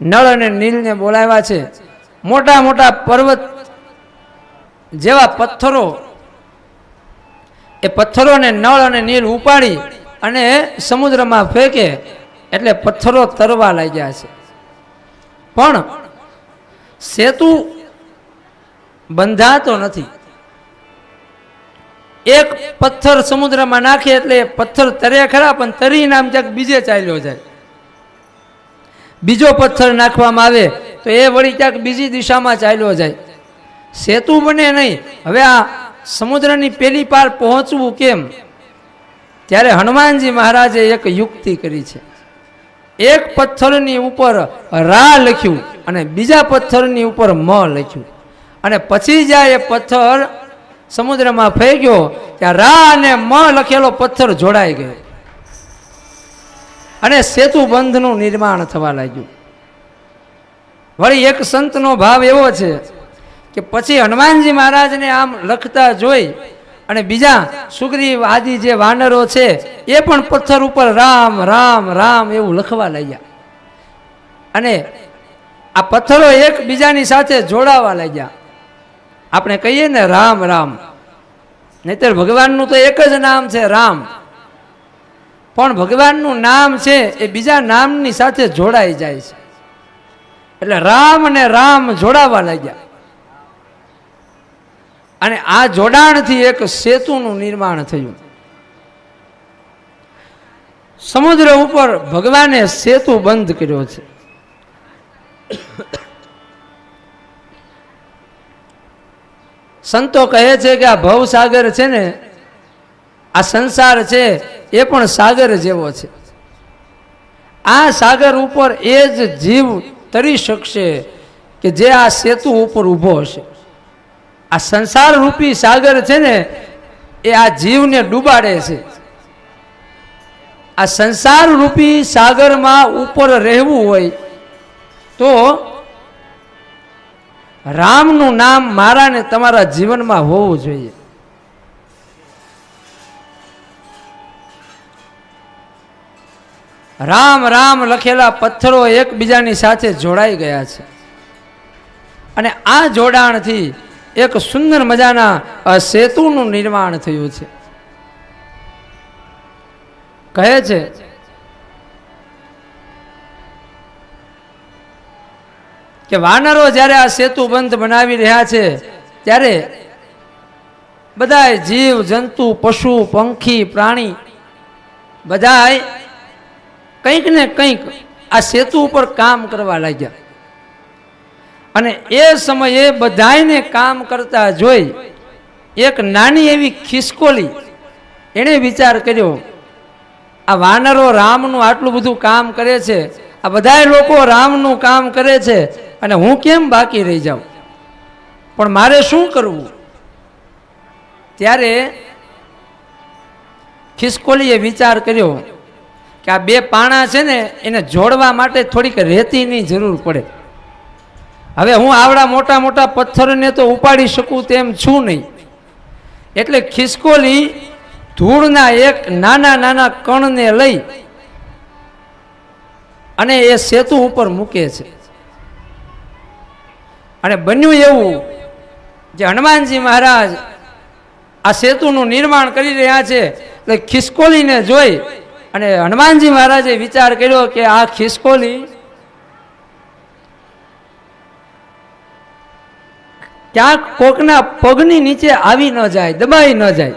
નળ અને નીલને બોલાવ્યા છે. મોટા મોટા પર્વત જેવા પથ્થરો એ પથ્થરોને નળ અને નીલ ઉપાડી અને સમુદ્રમાં ફેંકે એટલે પથ્થરો તરવા લાગ્યા છે. પણ સેતુ બંધાતો નથી. એક પથ્થર સમુદ્રમાં નાખે એટલે પથ્થર તરે ખરા, પણ તરી નામ ક્યાંક બીજે ચાલ્યો જાય. બીજો પથ્થર નાખવામાં આવે તો એ વળી ક્યાંક બીજી દિશામાં ચાલ્યો જાય. સેતુ બને નહીં. હવે આ સમુદ્રની પેલી પાર પહોંચવું કેમ? ત્યારે હનુમાનજી મહારાજે એક યુક્તિ કરી છે. એક પથ્થરની ઉપર રા લખ્યું અને બીજા પથ્થરની ઉપર મ લખ્યું. અને પછી જ્યાં એ પથ્થર સમુદ્રમાં ફેંક્યો, ત્યાં રા અને મ લખેલો પથ્થર જોડાઈ ગયો. અને સેતુ બંધનું નિર્માણ થવા લાગ્યું. વળી એક સંતનો ભાવ એવો છે કે પછી હનુમાનજી મહારાજને આમ લખતા જોઈ અને બીજા સુગ્રીવ આદિ જે વાનરો છે એ પણ પથ્થર ઉપર રામ રામ રામ એવું લખવા લાગ્યા. અને આ પથ્થરો એકબીજાની સાથે જોડાવા લાગ્યા. આપણે કહીએ ને રામ રામ. નહીતર ભગવાનનું તો એક જ નામ છે રામ. પણ ભગવાનનું નામ છે એ બીજા નામની સાથે જોડાઈ જાય છે. એટલે રામ અને રામ જોડાવા લાગ્યા. અને આ જોડાણથી એક સેતુનું નિર્માણ થયું. સમુદ્ર ઉપર ભગવાને સેતુ બંધ કર્યો છે. સંતો કહે છે કે આ ભવસાગર છે ને આ સંસાર છે એ પણ સાગર જેવો છે. આ સાગર ઉપર એ જ જીવ તરી શકશે કે જે આ સેતુ ઉપર ઊભો હશે. આ સંસાર રૂપી સાગર છે ને, એ આ જીવને ડૂબાડે છે. આ સંસાર રૂપી સાગરમાં ઉપર રહેવું હોય તો રામનું નામ મારા ને તમારા જીવનમાં હોવું જોઈએ. રામ રામ લખેલા પથ્થરો એકબીજાની સાથે જોડાઈ ગયા છે. અને આ જોડાણથી એક સુંદર મજાના સેતુનું નિર્માણ થયું છે. કહે છે, કે વાનરો જ્યારે આ સેતુ બંધ બનાવી રહ્યા છે, ત્યારે બધાય જીવ, જંતુ, પશુ, પંખી, પ્રાણી બધાય કંઈક ને કંઈક આ સેતુ ઉપર કામ કરવા લાગ્યા. અને એ સમયે બધાને કામ કરતા જોઈ એક નાની એવી ખિસકોલી એણે વિચાર કર્યો, આ વાનરો રામનું આટલું બધું કામ કરે છે, આ બધાય લોકો રામનું કામ કરે છે અને હું કેમ બાકી રહી જાઉં? પણ મારે શું કરવું? ત્યારે ખિસકોલીએ વિચાર કર્યો કે આ બે પાણા છે ને, એને જોડવા માટે થોડીક રેતીની જરૂર પડે. હવે હું આવડા મોટા મોટા પથ્થરને તો ઉપાડી શકું તેમ છું નહીં. એટલે ખિસકોલી ધૂળના એક નાના નાના કણને લઈ અને એ સેતુ ઉપર મૂકે છે. અને બન્યું એવું જે હનુમાનજી મહારાજ આ સેતુનું નિર્માણ કરી રહ્યા છે, એટલે ખિસકોલીને જોઈ અને હનુમાનજી મહારાજે વિચાર કર્યો કે આ ખિસકોલી ક્યાંક કોકના પગની નીચે આવી ન જાય, દબાઈ ન જાય.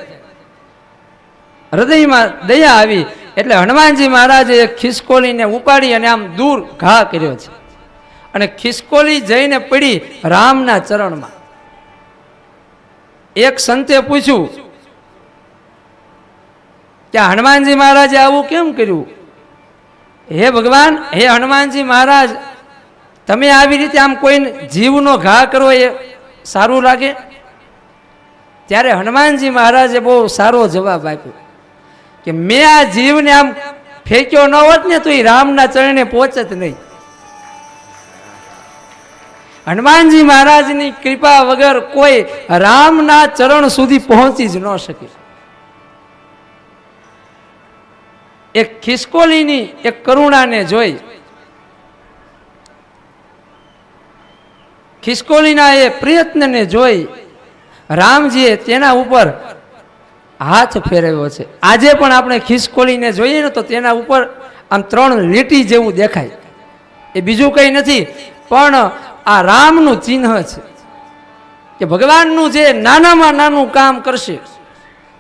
હૃદયમાં દયા આવી. એટલે હનુમાનજી મહારાજે ખિસકોલીને ઉપાડી અને આમ દૂર ઘા કર્યો છે. અને ખિસકોલી જઈને પડી રામના ચરણમાં. એક સંતે પૂછ્યું કે હનુમાનજી મહારાજે આવું કેમ કર્યું? હે ભગવાન, હે હનુમાનજી મહારાજ, તમે આવી રીતે આમ કોઈ જીવનો ઘા કરો એ સારું લાગે? ત્યારે હનુમાનજી મહારાજે બહુ સારો જવાબ આપ્યો કે મેં આ જીવને આમ ફેંક્યો ન હોત ને તો એ રામના ચરણે પહોંચત નહીં. હનુમાનજી મહારાજની કૃપા વગર કોઈ રામના ચરણ સુધી પહોંચી જ ન શકે. એક ખિસકોલીની, એક કરુણાને જોઈ. ખિસકોલીના એ પ્રયત્નને જોઈ. રામજીએ તેના ઉપર હાથ ફેરવ્યો છે. આજે પણ આપણે ખિસકોલીને જોઈએ ને તો તેના ઉપર આમ ત્રણ લીટી જેવું દેખાય. એ બીજું કંઈ નથી, પણ આ રામનું ચિહ્ન છે કે ભગવાનનું જે નાનામાં નાનું કામ કરશે,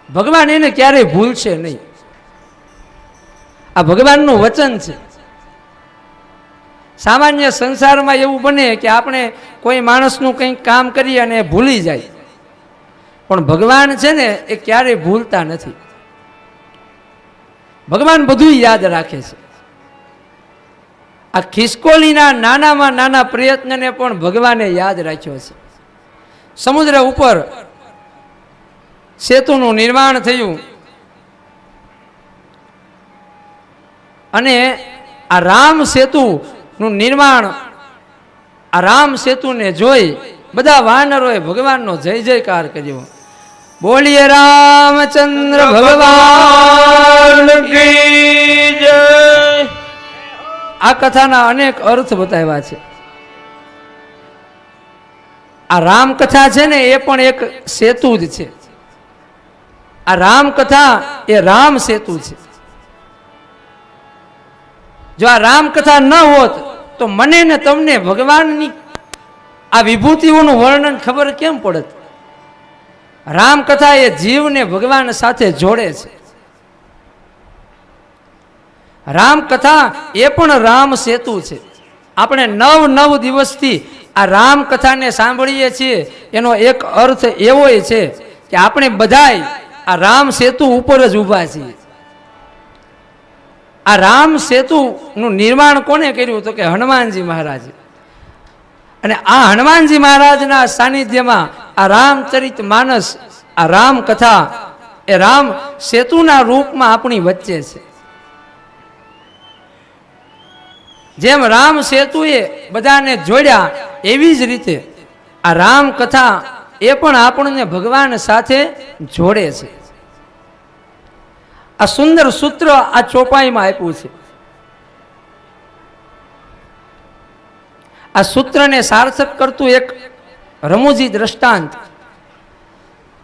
ભગવાન એને ક્યારેય ભૂલશે નહીં. આ ભગવાનનું વચન છે. સામાન્ય સંસારમાં એવું બને કે આપણે કોઈ માણસનું કંઈક કામ કરીએ અને ભૂલી જાય. પણ ભગવાન છે ને, એ ક્યારેય ભૂલતા નથી. ભગવાન બધું યાદ રાખે છે. આ ખિસકોલીના નાનામાં નાના પ્રયત્નને પણ ભગવાને યાદ રાખ્યો છે. સમુદ્ર ઉપર સેતુનું નિર્માણ થયું. અને આ રામ સેતુનું નિર્માણ આ રામ સેતુને જોઈ બધા વાનરોએ ભગવાનનો જય જયકાર કર્યો. બોલીએ રામચંદ્ર ભગવાન આ કથાના અનેક અર્થ બતાવ્યા છે. આ રામકથા છે ને એ પણ એક સેતુ જ છે. આ રામકથા એ રામ સેતુ છે. જો આ રામકથા ન હોત, તો મને ને તમને ભગવાનની આ વિભૂતિઓનું વર્ણન ખબર કેમ પડત? રામકથા એ જીવને ભગવાન સાથે જોડે છે. રામકથા એ પણ રામ સેતુ છે. આપણે નવ નવ દિવસથી આ રામકથાને સાંભળીએ છીએ. એનો એક અર્થ એવો છે કે આપણે બધાય આ રામ સેતુ ઉપર જ ઊભા છીએ. આ રામ સેતુનું નિર્માણ કોને કર્યું તો કે હનુમાનજી મહારાજ. અને આ હનુમાનજી મહારાજના સાનિધ્યમાં આ રામચરિત માનસ, આ રામકથા એ રામ સેતુના રૂપમાં આપણી વચ્ચે છે. જેમ રામ સેતુએ બધાને જોડ્યા એવી જ રીતે આ રામ કથા એ પણ આપણને ભગવાન સાથે જોડે છે. આ સુંદર સૂત્ર આ ચોપાઈમાં આપ્યું છે. આ સૂત્રને સાર્થક કરતું એક રમૂજી દ્રષ્ટાંત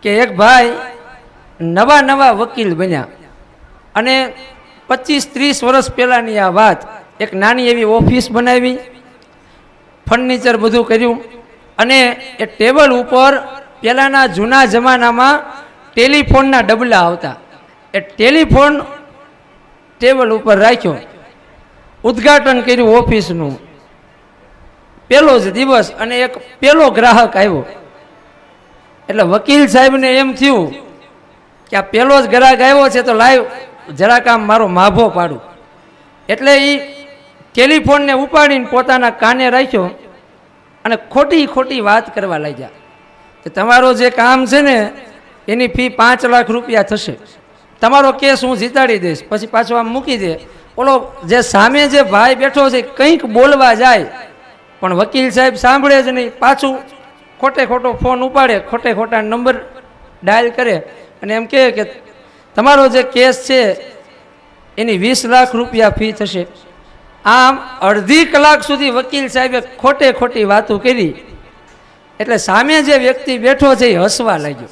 કે એક ભાઈ નવા નવા વકીલ બન્યા. અને પચીસ ત્રીસ વર્ષ પહેલાંની આ વાત એક નાની એવી ઓફિસ બનાવી, ફર્નિચર બધું કર્યું અને એ ટેબલ ઉપર પહેલાંના જૂના જમાનામાં ટેલિફોનના ડબલા આવતા. એ ટેલિફોન ટેબલ ઉપર રાખ્યો. ઉદ્ઘાટન કર્યું ઓફિસનું. પહેલો જ દિવસ અને એક પહેલો ગ્રાહક આવ્યો. એટલે વકીલ સાહેબને એમ થયું કે આ પહેલો જ ગ્રાહક આવ્યો છે તો લાઈવ જરાક આમ મારો માભો પાડું. એટલે એ ટેલિફોનને ઉપાડીને પોતાના કાને રાખ્યો અને ખોટી ખોટી વાત કરવા લાગ્યા. કે તમારો જે કામ છે ને, એની ફી પાંચ લાખ રૂપિયા થશે. તમારો કેસ હું જીતાડી દઈશ. પછી પાછો આમ મૂકી દે. ઓલો જે સામે જે ભાઈ બેઠો છે, કંઈક બોલવા જાય, પણ વકીલ સાહેબ સાંભળે જ નહીં. પાછું ખોટે ખોટો ફોન ઉપાડે, ખોટે ખોટા નંબર ડાયલ કરે. અને એમ કહે કે તમારો જે કેસ છે, એની વીસ લાખ રૂપિયા ફી થશે. આમ અડધી કલાક સુધી વકીલ સાહેબે ખોટે ખોટી વાતો કરી. એટલે સામે જે વ્યક્તિ બેઠો છે, એ હસવા લાગ્યો.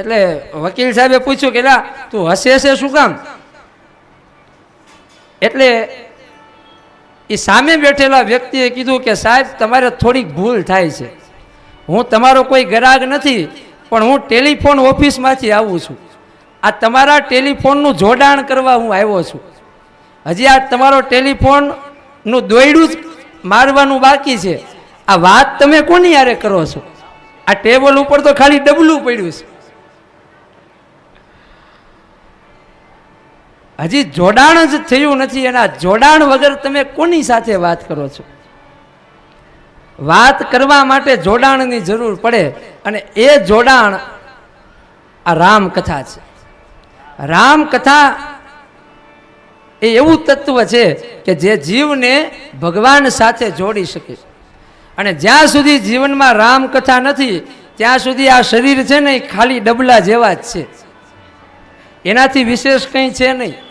એટલે વકીલ સાહેબે પૂછ્યું કે, લા, તું હસે છે શું કામ? એટલે એ સામે બેઠેલા વ્યક્તિએ કીધું કે, સાહેબ, તમારે થોડીક ભૂલ થાય છે. હું તમારો કોઈ ગ્રાહક નથી, પણ હું ટેલિફોન ઓફિસમાંથી આવું છું. આ તમારા ટેલિફોનનું જોડાણ કરવા હું આવ્યો છું. હજી આ તમારો ટેલિફોનનું દોયડું જ મારવાનું બાકી છે. આ વાત તમે કોની યારે કરો છો? આ ટેબલ ઉપર તો ખાલી ડબલું પડ્યું છે. હજી જોડાણ જ થયું નથી એના જોડાણ વગર તમે કોની સાથે વાત કરો છો? વાત કરવા માટે જોડાણની જરૂર પડે અને એ જોડાણ આ રામકથા છે. રામકથા એ એવું તત્વ છે કે જે જીવને ભગવાન સાથે જોડી શકે અને જ્યાં સુધી જીવનમાં રામકથા નથી, ત્યાં સુધી આ શરીર છે ને એ ખાલી ડબલા જેવા જ છે. એનાથી વિશેષ કંઈ છે નહીં.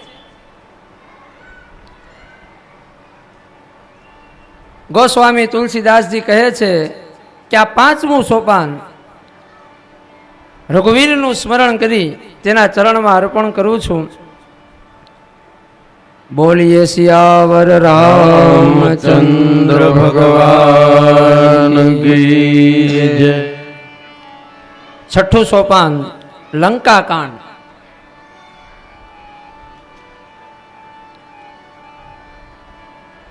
ગોસ્વામી તુલસીદાસજી કહે છે કે આ પાંચમું સોપાન રઘુવીરનું સ્મરણ કરી તેના ચરણમાં અર્પણ કરું છું. બોલીએ સિયાવર રામચંદ્ર ભગવાન છઠ્ઠું સોપાન લંકા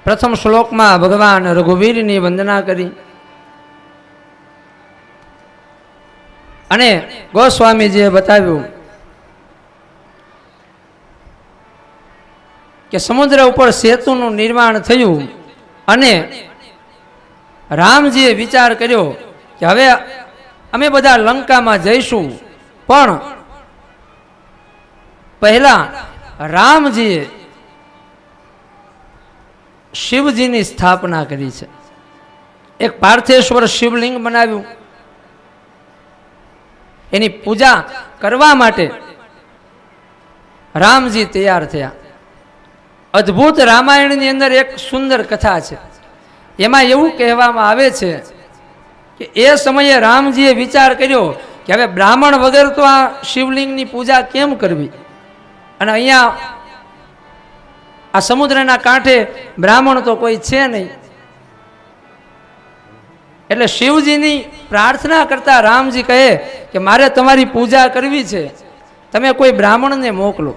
પ્રથમ શ્લોકમાં ભગવાન રઘુવીરની વંદના કરી. અને ગોસ્વામીજીએ બતાવ્યું કે સમુદ્ર ઉપર સેતુનું નિર્માણ થયું અને રામજીએ વિચાર કર્યો કે હવે અમે બધા લંકામાં જઈશું, પણ પહેલા રામજીએ શિવજીની સ્થાપના કરી છે. એક પાર્થેશ્વર શિવલિંગ બનાવ્યું. એની પૂજા કરવા માટે રામજી તૈયાર થયા. અદ્ભુત રામાયણની અંદર એક સુંદર કથા છે. એમાં એવું કહેવામાં આવે છે કે એ સમયે રામજીએ વિચાર કર્યો કે હવે બ્રાહ્મણ વગર તો આ શિવલિંગની પૂજા કેમ કરવી? અને અહીંયા આ સમુદ્રના કાંઠે બ્રાહ્મણ તો કોઈ છે નહીં. એટલે શિવજીની પ્રાર્થના કરતા રામજી કહે કે મારે તમારી પૂજા કરવી છે. તમે કોઈ બ્રાહ્મણને મોકલો.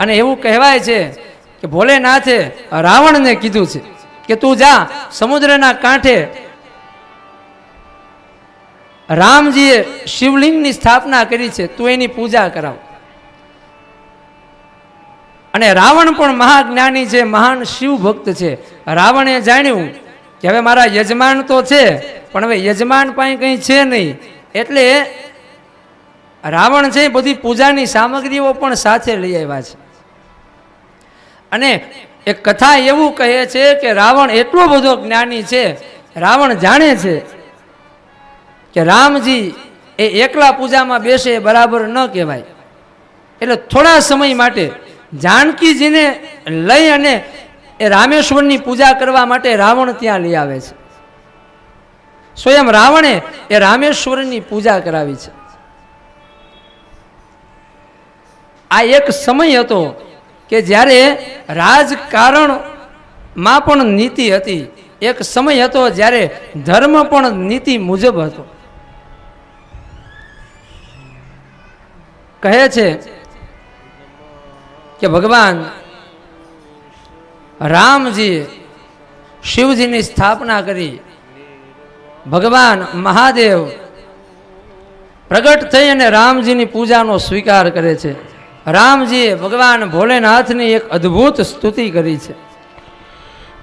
અને એવું કહેવાય છે કે ભોલેનાથે રાવણને કીધું છે કે તું જા, સમુદ્રના કાંઠે રામજીએ શિવલિંગની સ્થાપના કરી છે. તું એની પૂજા કરાવ. અને રાવણ પણ મહાજ્ઞાની છે, મહાન શિવ ભક્ત છે. રાવણે જાણ્યું કે હવે મારા યજમાન તો છે, પણ હવે યજમાન પાસે કંઈ છે નહીં. એટલે રાવણ છે બધી પૂજાની સામગ્રીઓ પણ સાથે લઈ આવ્યા છે. અને એક કથા એવું કહે છે કે રાવણ એટલો બધો જ્ઞાની છે, રાવણ જાણે છે કે રામજી એ એકલા પૂજામાં બેસે બરાબર ન કહેવાય. એટલે થોડા સમય માટે જાનકીજીને લઈ અને એ રામેશ્વરની પૂજા કરવા માટે રાવણ ત્યાં લઈ આવે છે. સ્વયં રાવણે એ રામેશ્વરની પૂજા કરાવી છે. આ એક સમય હતો કે જ્યારે રાજકારણમાં પણ નીતિ હતી. એક સમય હતો જ્યારે ધર્મ પણ નીતિ મુજબ હતો. કહે છે કે ભગવાન, રામજી શિવજીની સ્થાપના કરી. ભગવાન મહાદેવ પ્રગટ થઈ અને રામજીની પૂજાનો સ્વીકાર કરે છે. રામજીએ ભગવાન ભોલેનાથની એક અદ્ભુત સ્તુતિ કરી છે.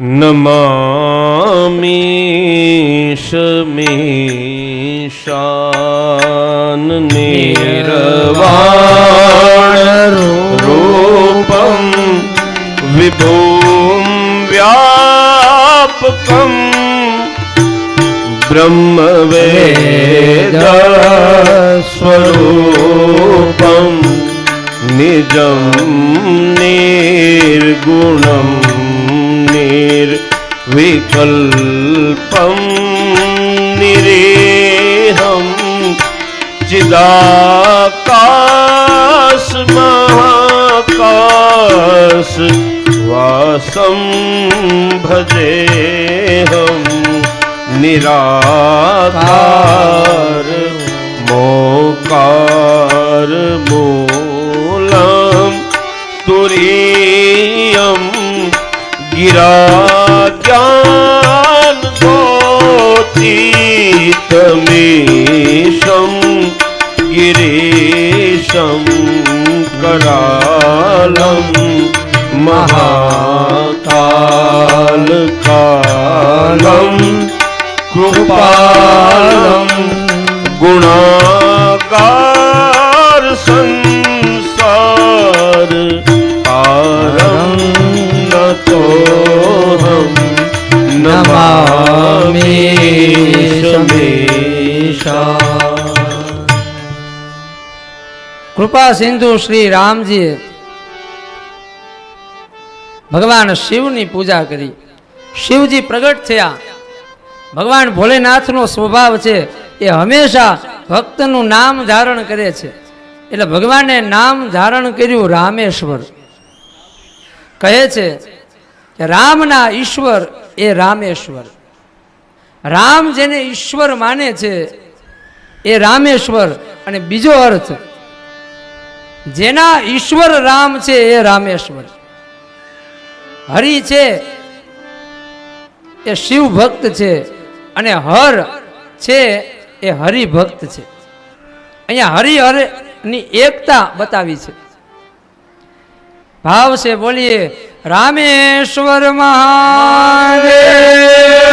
નમામિ શમીશાન નિર્વાણ બ્રહ્મવેદ સ્વરૂપમ નિજમ નિર્ગુણમ નિર્વિકલ્પમ નિરેહમ ચિદાકાશ મહાકાશ વાસમ ભજેહમ નિરાધાર મોકાર મૂલમ તુરિયમ ગિરા જ્ઞાન ગોતિતમીશમ ગિરેશમ કરાલમ મહાકાલ કાલમ કૃપાલમ ગુણાકાર સંસાર પારમ નતો નમામી સમેશા કૃપા સિંધુ શ્રી રામજી ભગવાન શિવની પૂજા કરી. શિવજી પ્રગટ થયા. ભગવાન ભોલેનાથનો સ્વભાવ છે એ હંમેશા ભક્તનું નામ ધારણ કરે છે. એટલે ભગવાને નામ ધારણ કર્યું રામેશ્વર. કહે છે કે રામના ઈશ્વર એ રામેશ્વર. રામ જેને ઈશ્વર માને છે એ રામેશ્વર. અને બીજો અર્થ, જેના ઈશ્વર રામ છે એ રામેશ્વર. હરિ છે એ શિવ ભક્ત છે. અને હર છે એ હરિભક્ત છે. અહીંયા હરિહરની એકતા બતાવી છે. ભાવ છે બોલીએ, રામેશ્વર મહાદેવ.